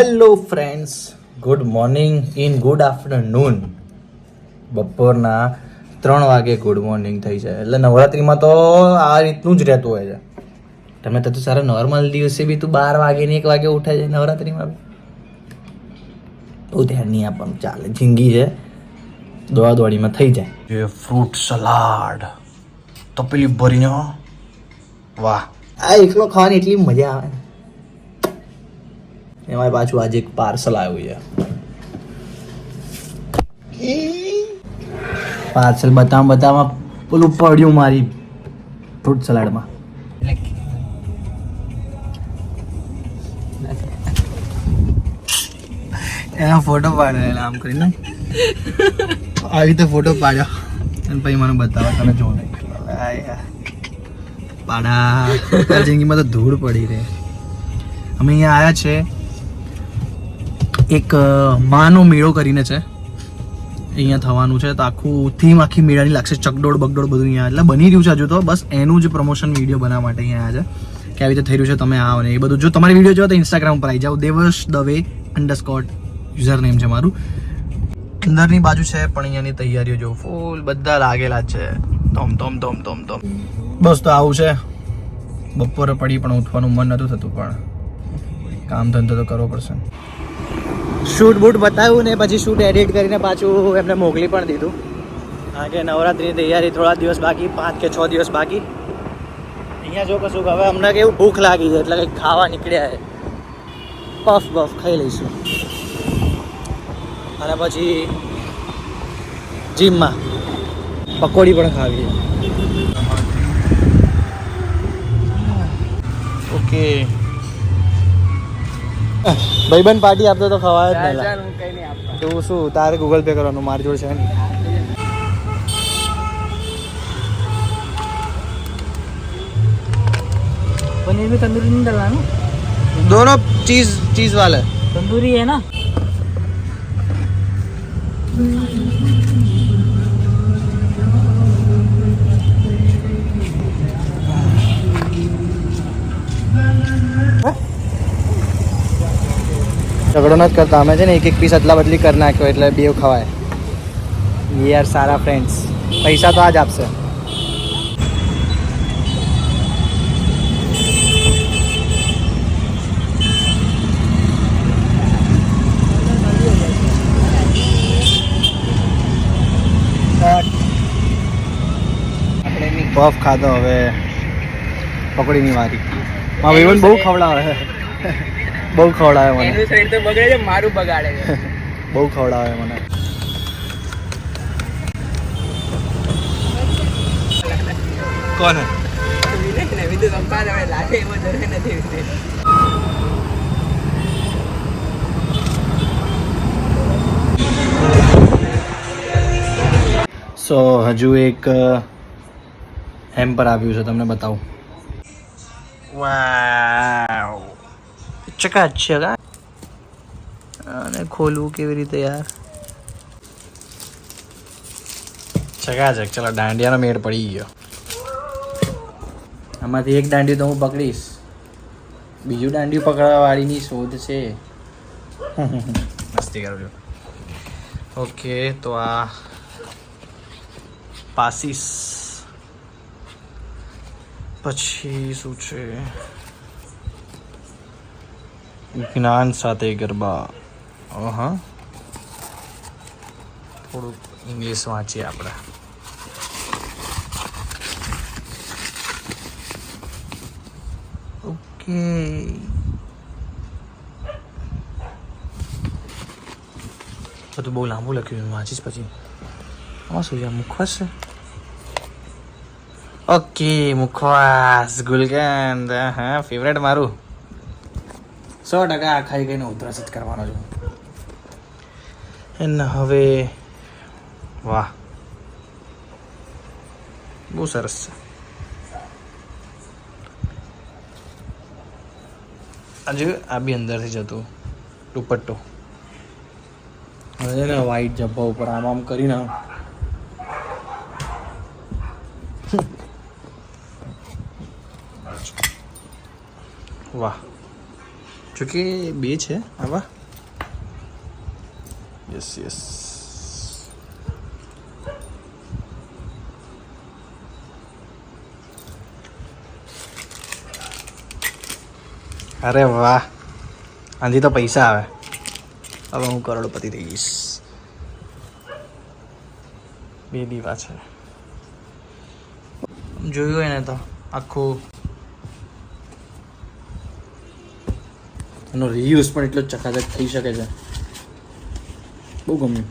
Hello friends good morning in good afternoon બપોરના ત્રણ વાગે ગુડ મોર્નિંગ થઈ જાય. એટલે નવરાત્રિમાં તો આ રીતનું જ રહેતું હોય છે. તમે તો સારા નોર્મલ દિવસે બી તું બાર વાગે ને એક વાગે ઉઠે છે નવરાત્રિમાં બી. બહુ ધ્યાન નહીં આપવાનું. ચાલે જિંદગી છે. દોડા દોડીમાં થઈ જાય. જે ફ્રૂટ સલાડ તપેલી ભરીને હો. વાહ. આ એકલો ખાવાની એટલી મજા આવે. એમાં પાછું આજે એક પાર્સલ આવ્યું છે. પાર્સલ બતાવ બતાવવા પેલું પડ્યું મારી ફ્રૂટ સલાડમાં એના ફોટો પાડે આમ કરીને. આવી રીતે ફોટો પાડ્યો. અને પછી મને બતાવો તમે જો પાડા. જિંદગીમાં તો ધૂળ પડી રહે. અમે અહીંયા આવ્યા છે. એક માનો મેળો કરીને છે. અહીંયા થવાનું છે. તો આખું થીમ આખી મેળાની લાગશે ચકડોળ, બગડોળ બધું અહીંયા. એટલે બની રહ્યું છે હજુ તો. બસ એનું જ પ્રમોશન વીડિયો બનાવવા માટે અહીંયા આવ્યા છે. કે આવી રીતે થઈ રહ્યું છે તમે આવો ને એ બધું. જો તમારી વીડિયો જોવો તો ઇન્સ્ટાગ્રામ પર આવી જાઓ. Devash Dave underscore user name છે મારું. અંદરની બાજુ છે, પણ અહીંયાની તૈયારીઓ જો ફૂલ બધા લાગેલા છે. ધોમ ધોમ ધોમ ધોમ ધોમ. બસ તો આવું છે. બપોરે પડી પણ ઉઠવાનું મન નહોતું થતું પણ કામ ધંધો તો કરવો પડશે. શૂટ બૂટ બતાવ્યું ને પછી શૂટ એડિટ કરીને પાછું એમને મોકલી પણ દીધું. કારણ કે નવરાત્રિની તૈયારી થોડા દિવસ બાકી પાંચ કે છ દિવસ બાકી. અહીંયા જો કશું હવે અમને કેવું ભૂખ લાગી છે એટલે કંઈક ખાવા નીકળ્યા છે. પફ બફ ખાઈ લઈશું. અને પછી જીમમાં પકોડી પણ ખાવી ઓકે. ભાઈબંધ પાર્ટી આપતો તો ખવાય જ નહીં લા. તું શું તારે ગૂગલ પે કરવાનું મારી જોડે છે નહીં पनीर में तंदूरी नहीं डलना ना दोनों चीज चीज वाले तंदूरी है ना ઝઘડો નથી કરતા અમે છે ને એક એક પીસ અદલા બદલી કરી નાખ્યો એટલે બેવ ખવાય યાર સારા ફ્રેન્ડ્સ પૈસા તો આજ આપશે પફ ખાધો હવે પકોડીની વારી મારા ભાઈબંધ બહુ ખવડાવે બહુ ખવડાવે મને. સાઈડ તો બગડે છે મારું બગાડે છે. બહુ ખવડાવે મને. કોણ લાગે એવો નથી સો હજુ એક હેમ્પર આવ્યું છે તમને બતાવું. વાવ ચકાચક. અને ખોલવું કેવી રીતે યાર? ચકાચક, ચલો, દાંડિયાનો મેળ પડી ગયો. આમાંથી એક દાંડિયું તો હું પકડીશ. બીજું દાંડિયું પકડવા વાળીની શોધ છે. મસ્તી કરજો ઓકે, તો આ પાસીસ. પછી શું છે? જ્ઞાન સાથે ગરબા. હા થોડુંક ઇંગ્લિશ વાંચીએ આપણે. ઓકે. બધું બહુ લાંબુ લખ્યું વાંચીશ પછી. આમાં શું છે મુખવાસ છે? ઓકે, મુખવાસ ગુલકંદ હા ફેવરેટ મારું. સો ટકા આ ખાઈ ગઈને ઉધરસ જ કરવાનો છું. એને હવે વાહ. બહુ સરસ છે. આજે આ બી અંદરથી જતું દુપટ્ટો. હવે ને વ્હાઈટ જબ્બા ઉપર આમ આમ કરીને. વાહ. જોકે બે છે. આવા યસ યસ અરે વાહ. આથી તો પૈસા આવે. હવે હું કરોડપતિ થઈ જઈશ. બે દીવા છે. જોયું હોય ને તો આખું એનો રિયુઝ પણ એટલો ચકાચક થઈ શકે છે. બહુ ગમ્યું.